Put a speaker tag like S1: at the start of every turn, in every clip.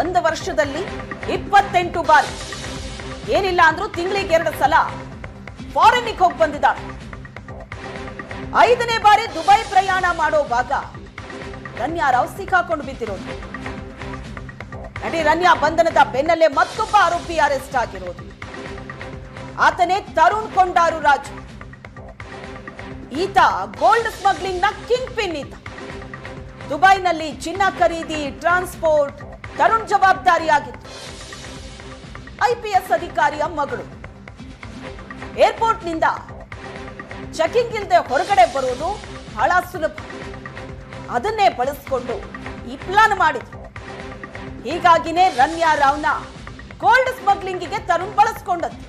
S1: ಒಂದು ವರ್ಷದಲ್ಲಿ ಇಪ್ಪತ್ತೆಂಟು ಬಾರಿ. ಏನಿಲ್ಲ ಅಂದ್ರೂ ತಿಂಗಳಿಗೆ ಎರಡು ಸಲ ಫಾರಿನ್ಗೆ ಹೋಗಿ ಬಂದಿದ್ದಾಳೆ ಐದನೇ ಬಾರಿ ದುಬೈ ಪ್ರಯಾಣ ಮಾಡೋವಾಗ ರನ್ಯಾ ರಾವ್ ಸಿಕ್ಕಾಕೊಂಡು ಬಿದ್ದಿರೋದು. ನಟಿ ರನ್ಯಾ ಬಂಧನದ ಬೆನ್ನಲ್ಲೇ ಮತ್ತೊಬ್ಬ ಆರೋಪಿ ಅರೆಸ್ಟ್ ಆಗಿರೋದು. ಆತನೇ ತರುಣ್ ಕೊಂಡಾರು ರಾಜು. ಈತ ಗೋಲ್ಡ್ ಸ್ಮಗ್ಲಿಂಗ್ನ ಕಿಂಗ್ ಪಿನ್ ಈತ. ದುಬೈನಲ್ಲಿ ಚಿನ್ನ ಖರೀದಿ ಟ್ರಾನ್ಸ್ಪೋರ್ಟ್ ತರುಣ್ ಜವಾಬ್ದಾರಿಯಾಗಿತ್ತು. ಐಪಿಎಸ್ ಅಧಿಕಾರಿಯ ಮಗಳು. ಏರ್ಪೋರ್ಟ್ನಿಂದ ಚೆಕಿಂಗ್ ಇಲ್ಲದೆ ಹೊರಗಡೆ ಬರುವುದು ಬಹಳ ಸುಲಭ. ಅದನ್ನೇ ಬಳಸಿಕೊಂಡು ಈ ಪ್ಲಾನ್ ಮಾಡಿದ್ರು. ಹೀಗಾಗಿನೇ ರನ್ಯಾ ರಾವ್ನ ಗೋಲ್ಡ್ ಸ್ಮಗ್ಲಿಂಗಿಗೆ ತರುಣ್ ಬಳಸ್ಕೊಂಡದ್ದು.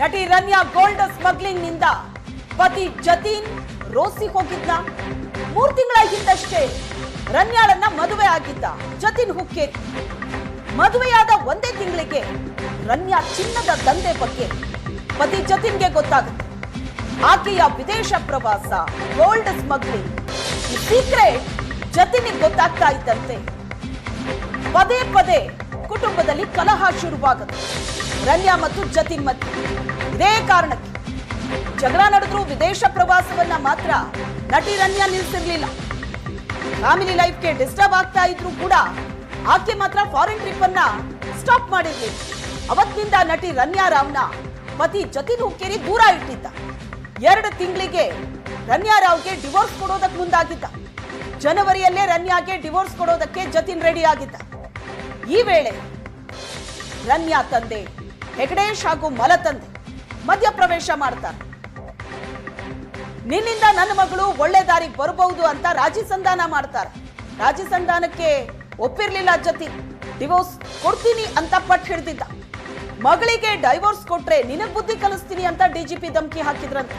S1: ನಟಿ ರನ್ಯಾ ಗೋಲ್ಡ್ ಸ್ಮಗ್ಲಿಂಗ್ನಿಂದ ಪತಿ ಜತೀನ್ ರೋಸಿ ಹೋಗಿದ್ದ? ಮೂರು ತಿಂಗಳಾಗಿದ್ದಷ್ಟೇ ರನ್ಯಾಳನ್ನ ಮದುವೆ ಆಗಿದ್ದ ಜತಿನ್ ಹುಕ್ಕೇರಿ. ಮದುವೆಯಾದ ಒಂದೇ ತಿಂಗಳಿಗೆ ರನ್ಯಾ ಚಿನ್ನದ ದಂಧೆ ಬಗ್ಗೆ ಪತಿ ಜತಿನ್ಗೆ ಗೊತ್ತಾಗುತ್ತೆ. ಆಕೆಯ ವಿದೇಶ ಪ್ರವಾಸ ಗೋಲ್ಡ್ ಸ್ಮಗ್ಲಿಂಗ್ ಈ ಸೀಕ್ರೆಟ್ ಜತಿನಿಗೆ ಗೊತ್ತಾಗ್ತಾ ಇದ್ದಂತೆ. ಪದೇ ಪದೇ ಕುಟುಂಬದಲ್ಲಿ ಕಲಹ ಶುರುವಾಗುತ್ತೆ ರನ್ಯಾ ಮತ್ತು ಜತಿನ್ ಮಧ್ಯೆ. ಇದೇ ಕಾರಣಕ್ಕೆ ಜಗಳ ನಡೆದ್ರು ವಿದೇಶ ಪ್ರವಾಸವನ್ನ ಮಾತ್ರ ನಟಿ ರನ್ಯಾ ನಿಲ್ಲಿಸಿರ್ಲಿಲ್ಲ ಫ್ಯಾಮಿಲಿ ಲೈಫ್ಗೆ ಡಿಸ್ಟರ್ಬ್ ಆಗ್ತಾ ಇದ್ರು ಕೂಡ ಆಕೆ ಮಾತ್ರ ಫಾರಿನ್ ಟ್ರಿಪ್ ಅನ್ನ ಸ್ಟಾಪ್ ಮಾಡಿರ್ಲಿಲ್ಲ ಅವತ್ತಿನಿಂದ ನಟಿ ರನ್ಯಾ ರಾವ್ನ ಪತಿ ಜತಿನ್ ಕೇರಿ ದೂರ ಇಟ್ಟಿದ್ದ. ಎರಡು ತಿಂಗಳಿಗೆ ರನ್ಯಾ ರಾವ್ಗೆ ಡಿವೋರ್ಸ್ ಕೊಡೋದಕ್ಕೆ ಮುಂದಾಗಿದ್ದ. ಜನವರಿಯಲ್ಲೇ ರನ್ಯಾಗೆ ಡಿವೋರ್ಸ್ ಕೊಡೋದಕ್ಕೆ ಜತಿನ್ ರೆಡಿ ಆಗಿದ್ದ. ಈ ವೇಳೆ ರನ್ಯಾ ತಂದೆ ಹೆಗಡೇಶ್ ಹಾಗೂ ಮಲ ತಂದೆ ಮಧ್ಯಪ್ರವೇಶ ಮಾಡ್ತಾರೆ. ನಿನ್ನಿಂದ ನನ್ನ ಮಗಳು ಒಳ್ಳೆ ದಾರಿಗೆ ಬರಬಹುದು ಅಂತ ರಾಜಿ ಸಂಧಾನ ಮಾಡ್ತಾರೆ. ರಾಜಿ ಸಂಧಾನಕ್ಕೆ ಒಪ್ಪಿರ್ಲಿಲ್ಲ ಜತಿ ಡಿವೋರ್ಸ್ ಕೊಡ್ತೀನಿ ಅಂತ ಪಟ್ಟು ಹಿಡ್ದಿದ್ದ. ಮಗಳಿಗೆ ಡೈವೋರ್ಸ್ ಕೊಟ್ರೆ ನಿನ್ನ ಬುದ್ಧಿ ಕಲಿಸ್ತೀನಿ ಅಂತ ಡಿಜಿಪಿ ಧಮಕಿ ಹಾಕಿದ್ರಂತೆ.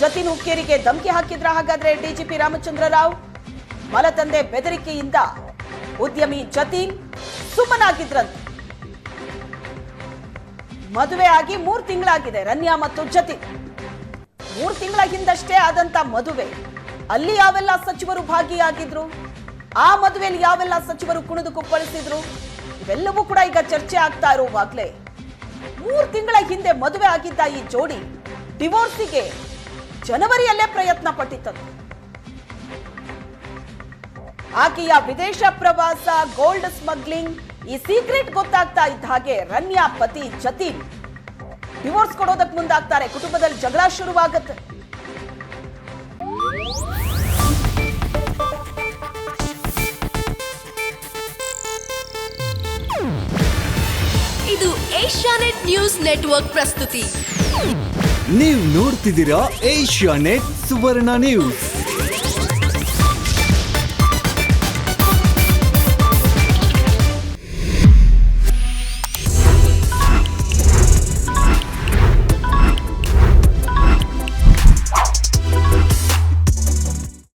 S1: ಜತಿನ್ ಹುಕ್ಕೇರಿಗೆ ಧಮಕಿ ಹಾಕಿದ್ರ ಹಾಗಾದ್ರೆ ಡಿಜಿಪಿ ರಾಮಚಂದ್ರ ರಾವ್ ಮಲತಂದೆ ಬೆದರಿಕೆಯಿಂದ ಉದ್ಯಮಿ ಜತೀನ್ ಸುಮ್ಮನಾಗಿದ್ರಂತೆ. ಮದುವೆ ಆಗಿ ಮೂರು ತಿಂಗಳಾಗಿದೆ ರನ್ಯಾ ಮತ್ತು ಜತಿನ್. ಮೂರ್ ತಿಂಗಳ ಹಿಂದಷ್ಟೇ ಆದಂತ ಮದುವೆ. ಅಲ್ಲಿ ಯಾವೆಲ್ಲ ಸಚಿವರು ಭಾಗಿಯಾಗಿದ್ರು? ಆ ಮದುವೆಯಲ್ಲಿ ಯಾವೆಲ್ಲ ಸಚಿವರು ಕುಣಿದು ಕುಪ್ಪಳಿಸಿದ್ರು ಇವೆಲ್ಲವೂ ಕೂಡ ಈಗ ಚರ್ಚೆ ಆಗ್ತಾ ಇರುವಾಗ್ಲೇ ಮೂರು ತಿಂಗಳ ಹಿಂದೆ ಮದುವೆ ಆಗಿದ್ದ ಈ ಜೋಡಿ ಡಿವೋರ್ಸಿಗೆ ಜನವರಿಯಲ್ಲೇ ಪ್ರಯತ್ನ ಪಟ್ಟಿತ್ತು. ಆಕೆಯ ವಿದೇಶ ಪ್ರವಾಸ, ಗೋಲ್ಡ್ ಸ್ಮಗ್ಲಿಂಗ್, ಈ ಸೀಕ್ರೆಟ್ ಗೊತ್ತಾಗ್ತಾ ಇದ್ದ ಹಾಗೆ ರನ್ಯಾ ಪತಿ ಜತೀನ್ ಡಿವೋರ್ಸ್ ಕೊಡೋದಕ್ಕೆ ಮುಂದಾಗ್ತಾರೆ. ಕುಟುಂಬದಲ್ಲಿ ಜಗಳ ಶುರುವಾಗುತ್ತೆ.
S2: ಇದು ಏಷ್ಯಾನೆಟ್ ನ್ಯೂಸ್ ನೆಟ್ವರ್ಕ್ ಪ್ರಸ್ತುತಿ.
S3: ನೀವು ನೋಡ್ತಿದ್ದೀರಾ ಏಷ್ಯಾ ನೆಟ್ ಸುವರ್ಣ ನ್ಯೂಸ್.